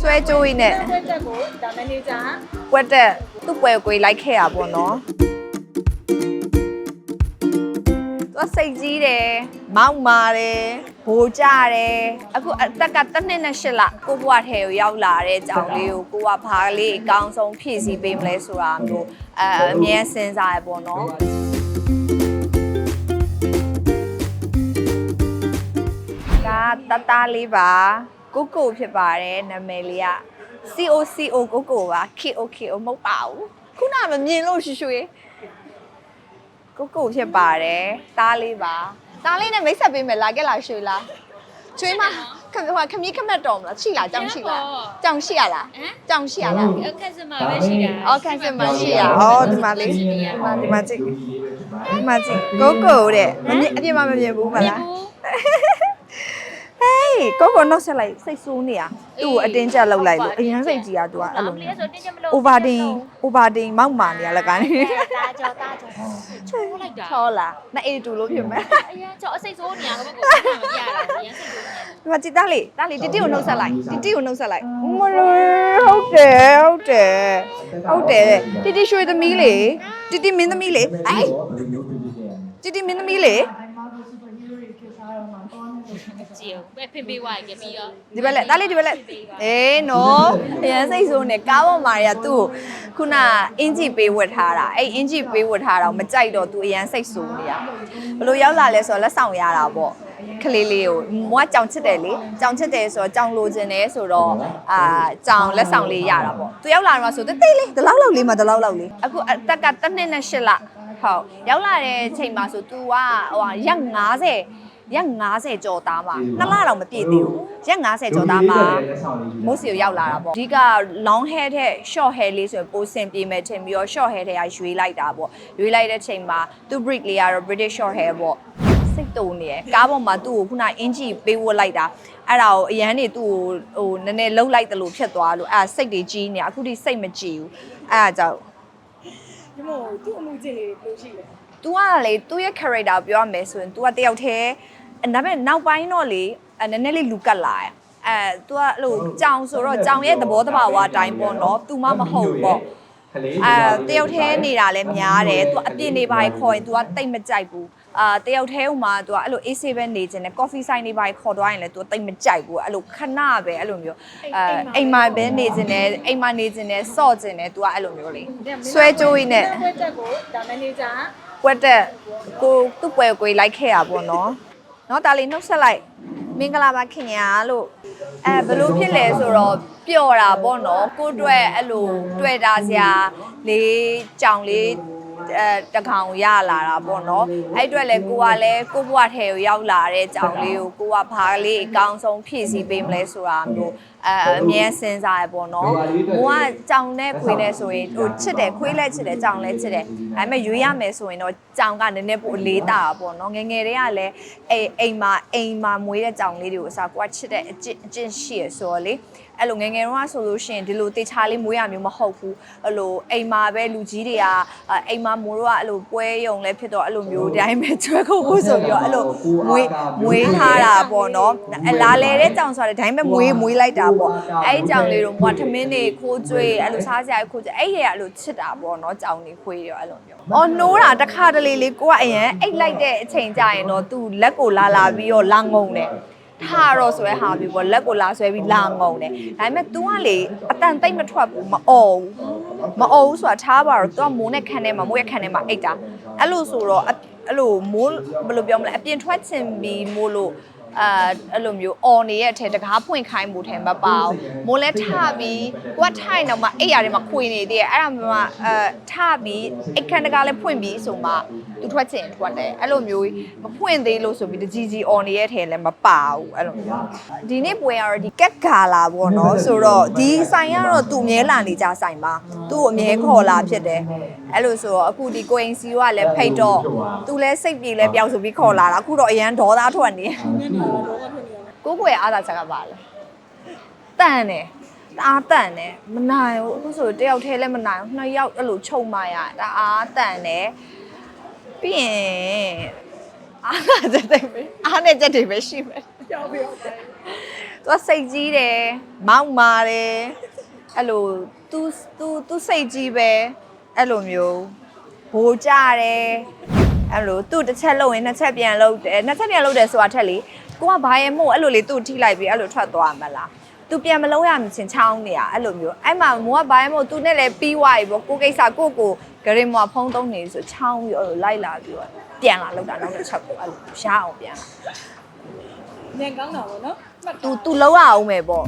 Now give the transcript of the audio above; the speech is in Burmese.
ဆွဲကြိုးကြီးနဲ့တက်တက်ကိုဒါမန်နေဂျာကွက်တက်သူ့ပွဲကွေးလိုက်ခဲ့ရပါတော့သူကစိတ်ကြီးတယ်မောက်မာတယ်ဘိုးကြတယ်အခုအသက်ကတစ်နှစ်နဲ့ရှစ်လကိုဘွားထဲကိုရောက်လာတဲ့ကြောင်လေးကိုကိုကဘာလေးအကောင်းဆုံးဖြည့်ဆည်းပေးမလဲဆိုတာမျိုးအဲအမြဲစဉ်းစားရပေါ့နော်ဒါတတလေးပါ ကိုကိုဖြစ်ပါတယ်နာမည်လေးက COCO ကိုကိုပါ KOKO မဟုတ်ပါဘူးခုနမမြင်လို့ရွှေရွှေကိုကိုဖြစ်ပါတယ်တားလေးပါတားလေးနဲ့မိတ်ဆက်ပေးမယ်လာခဲ့လားရွှေလားချွေးမခမဟိုခမီးခမက်တော်မလားချိလားကြောင်ရှိလားကြောင်ရှိရလားကြောင်ရှိရလားအခက်စမပဲရှိတာအော်ကန်စင်မရှိရအော်ဒီမှာလေးဒီမှာဒီမှာကြည့်ဒီမှာကြည့်ကိုကိုတဲ့မမြင်အပြင်မှာမမြင်ဘူးမလားဟေး ကိုကိုနှုတ်ဆက်လိုက်စိတ်ဆိုးနေရသူ့ကိုအတင်းကျပ်လောက်လိုက်လို့အရင်စိတ်ကြီးอ่ะ तू อ่ะအဲ့လို လေ မျိုး ဆိုတင်းချမလို့ overding overding မောက်မာနေရလကနေ တာကြောတာကြောချိုးလိုက်တာ ချောလားနှစ်အေးတူလို့ဖြစ်မယ် အရင်ကြောအစိတ်ဆိုးနေရကဘကိုမပြရတာအရင်စိတ်ဆိုးနေ ဒီမှာကြည်သားလေးသားလေးတီတီကိုနှုတ်ဆက်လိုက်တီတီကိုနှုတ်ဆက်လိုက်မလို့ဟုတ်တယ်ဟုတ်တယ်ဟုတ်တယ်တီတီရွှေသမီးလေတီတီမင်းသမီးလေအေးတီတီမင်းသမီးလေ ကြည့်ပဲဖင်ပေးဝိုင်းကပြီးတော့ဒီဘက်လက်သားလေးဒီဘက်လက်အေးနော်အရင်စိတ်ဆိုးနေကားပေါ်မှာရသူ့ကိုခုနအင်ဂျီပေးဝတ်ထားတာအဲ့အင်ဂျီပေးဝတ်ထားတာကိုမကြိုက်တော့သူအရင်စိတ်ဆိုးနေရဘလို့ရောက်လာလဲဆိုတော့လက်ဆောင်ရတာပေါ့ကလေးလေးကိုမွားကြောင်ချစ်တယ်လေကြောင်ချစ်တယ်ဆိုတော့ကြောင်လိုချင်တယ်ဆိုတော့အာကြောင်လက်ဆောင်လေးရတာပေါ့သူရောက်လာတော့ဆိုတိတ်တိတ်လေးဒီလောက်လောက်လေးမှဒီလောက်လောက်လေးအခုအသက်ကတစ်နှစ်နဲ့ရှစ်လဟုတ်ရောက်လာတဲ့ချိန်မှာဆို तू ကဟိုဟာရက်90 ရက်90ကျော်သားမှာနှစ်လတော့မပြည့်သေးဘူးရက်90ကျော်သားမှာမိုးစီကိုရောက်လာတာပေါ့အဓိက long hair တဲ့ short hair လေးဆိုရင်ပိုဆင်ပြေမယ်ထင်ပြီးတော့ short hair တွေကရွေးလိုက်တာပေါ့ရွေးလိုက်တဲ့ချိန်မှာသူ့ brick လေးကတော့ British short hair ပေါ့စိတ်တုံနေရယ်ကားပေါ်မှာသူ့ကိုခုနအင်ဂျီပေးဝတ်လိုက်တာအဲ့ဒါကိုအရန်နေသူ့ကိုဟိုနည်းနည်းလှုပ်လိုက်တယ်လို့ဖြစ်သွားလို့အဲ့ဒါစိတ်တွေကြီးနေအခုထိစိတ်မကြည်ဘူးအဲ့ဒါကြောင့်ဒီမို့သူ့အမှုချင်းလေးတွေလို့ရှိတယ် तू ကလေသူ့ရဲ့ character ကိုပြောရမယ်ဆိုရင် तू ကတယောက်တည်းအဲ့ ဒါပေမဲ့နောက်ပိုင်းတော့လေအဲ့နည်းနည်းလေးလူကတ်လာရအဲ तू ကအဲ့လိုကြောင်ဆိုတော့ကြောင်ရဲ့သဘောတဘာဝအတိုင်းပေါ့နော် तू မှမဟုတ်ဘူးပေါ့အဲတယောက်တည်းနေတာလည်းများတယ် तू အပြစ်နေပါခေါ်ရင် तू ကတိတ်မကြိုက်ဘူးအာတယောက်တည်းဥမာ तू ကအဲ့လို AC ပဲနေခြင်းနဲ့ coffee ဆိုင်နေပါခေါ်သွားရင်လည်း तू တိတ်မကြိုက်ဘူးအဲ့လိုခဏပဲအဲ့လိုမျိုးအဲအိမ်မှာပဲနေခြင်းနဲ့အိမ်မှာနေခြင်းနဲ့စော့ခြင်းနဲ့ तू ကအဲ့လိုမျိုးလေဆွဲကြိုးကြီးနဲ့ တက်တက်ကိုဒါမန်နေဂျာ ကွက်တက်ကိုသူ့ပွဲကွေးလိုက်ခဲ့ရပါတော့ เนาะဒါလေးနှုတ်ဆက်လိုက်မင်္ဂလာပါခင်ဗျာလို့အဲဘလို့ဖြစ်လဲဆိုတော့ပျော်တာပေါ့နော်ကိုတွေ့အဲ့လိုတွေ့တာစရာလေးကြောင်လေးအဲ တကောင်ရလာတာပေါ့နော်အဲ့အတွက်လဲကိုကလည်းကိုဘွားထဲကိုရောက်လာတဲ့ကြောင်လေးကိုကိုကဘာလေးအကောင်းဆုံးဖြည့်ဆည်းပေးမလဲဆိုတာမျိုးအဲအမြဲစဉ်းစားရပေါ့နော်မိုးကကြောင်နဲ့ခွေးနဲ့ဆိုရင်ဟိုချစ်တယ်ခွေးလည်းချစ်တယ်ကြောင်လည်းချစ်တယ်ဒါပေမဲ့ရွေးရမယ်ဆိုရင်တော့ကြောင်ကနည်းနည်းပိုအလေးတာပေါ့နော်ငယ်ငယ်တွေကလည်းအိမ်အိမ်မှာအိမ်မှာမွေးတဲ့ကြောင်လေးတွေကိုအစားကိုကချစ်တဲ့အကျင့်အကျင့်ရှိရဆိုတော့လေ အဲ့လိုငယ်ငယ်တော့ဆိုလို့ရှိရင်ဒီလိုတေချာလေးမွေးရမျိုးမဟုတ်ဘူးအဲ့လိုအိမ်မှာပဲလူကြီးတွေကအိမ်မှာမိုးတော့အဲ့လိုပွဲယုံလဲဖြစ်တော့အဲ့လိုမျိုးဒီတိုင်းပဲကျွဲခုတ်ဖို့ဆိုပြီးတော့အဲ့လိုမွေးမွေးထားတာပေါ့နော်အလားလဲတဲ့ကြောင်ဆိုတော့ဒီတိုင်းပဲမွေးမွေးလိုက်တာပေါ့အဲ့ဒီကြောင်လေးတို့မွားထမင်းတွေခိုးကျွေးအဲ့လိုစားစရာခိုးကျွေးအဲ့ဒီကအဲ့လိုချစ်တာပေါ့နော်ကြောင်တွေခွေးရောအဲ့လိုမျိုးအော်နိုးတာတစ်ခါတလေလေးကိုကအရင်အိတ်လိုက်တဲ့အချိန်ကြရင်တော့သူ့လက်ကိုလာလာပြီးတော့လာငုံတယ် ထားတော့ဆွဲဟာပြီပေါ့လက်ကိုလာဆွဲပြီးလာငုံတယ်ဒါပေမဲ့ तू ကလေအတန်တိတ်မထွက်ဘူးမအော်ဘူးမအော်ဘူးဆိုတာထားပါတော့ तू ကမိုးနဲ့ခန်းထဲမှာမိုးရဲ့ခန်းထဲမှာအိတ်တာအဲ့လိုဆိုတော့အဲ့လိုမိုးဘယ်လိုပြောမလဲအပြင်ထွက်ချင်ပြီးမိုးလို့ အာအဲ့လိုမျိုးအော်နေရဲ့အထက်တကားဖွင့်ခိုင်းမှုထဲမပါဘူးမိုးလဲထပြီးကိုကထိုင်တော့မှအိတ်ရတယ်မှာခွေနေသေးတယ်အဲ့ဒါမှအဲထပြီးအိတ်ခန်းတကားလဲဖွင့်ပြီးဆိုမှသူထွက်ချင်ထွက်တယ်အဲ့လိုမျိုးမဖွင့်သေးလို့ဆိုပြီးတကြီးကြီးအော်နေရဲ့ထဲလဲမပါဘူးအဲ့လိုမျိုးဒီနေ့ပွဲကတော့ဒီကက်ကာလာပေါ့နော်ဆိုတော့ဒီဆိုင်ကတော့သူ့အမြဲလာနေကြဆိုင်ပါသူ့ကိုအမြဲခေါ်လာဖြစ်တယ်အဲ့လိုဆိုတော့အခုဒီကိုင်စီကလည်းဖိတ်တော့သူလည်းစိတ်ပြေလဲပြောက်ဆိုပြီးခေါ်လာတာအခုတော့အရန်ဒေါသထွက်နေကိုကိုရဲ့အားသာချက်ကပါလဲတန်တယ်တအားတန်တယ်မနိုင်ဘူးအခုဆိုတယောက်တည်းလည်းမနိုင်ဘူးနှစ်ယောက်အဲ့လိုခြုံမရတအားတန်တယ်ပြီးရင်အားသာချက်တွေပဲအားနဲ့ချက်တွေပဲရှိမယ် ပြောပြတော့ သူကစိတ်ကြီးတယ်မောက်မာတယ်အဲ့လို तू तू तू စိတ်ကြီးပဲအဲ့လိုမျိုးဘိုးကြတယ်အဲ့လိုသူ့တစ်ချက်လုပ်ရင်နှစ်ချက်ပြန်လုပ်တယ်နှစ်ချက်ပြန်လုပ်တယ်ဆိုတာထက်လေ ကိုကဘာရဲ့မို့အဲ့လိုလေသူ့ထိလိုက်ပြီးအဲ့လိုထွက်သွားမှာလားသူပြန်မလုံးရမချင်းချောင်းနေရအဲ့လိုမျိုးအဲ့မှာမိုးကဘာရဲ့မို့သူနဲ့လည်းပြီးွားပြီပေါ့ကိုကိစ္စကိုကိုဂရင်မွာဖုံးသုံးနေဆိုချောင်းပြီးအဲ့လိုလိုက်လာပြီးတော့ပြန်လာလောက်တာနောက်တစ်ချက်ကိုအဲ့လိုရအောင်ပြန်လာညံကောင်းတာပေါ့နော် तू तू လောက်ရအောင်မယ်ပေါ့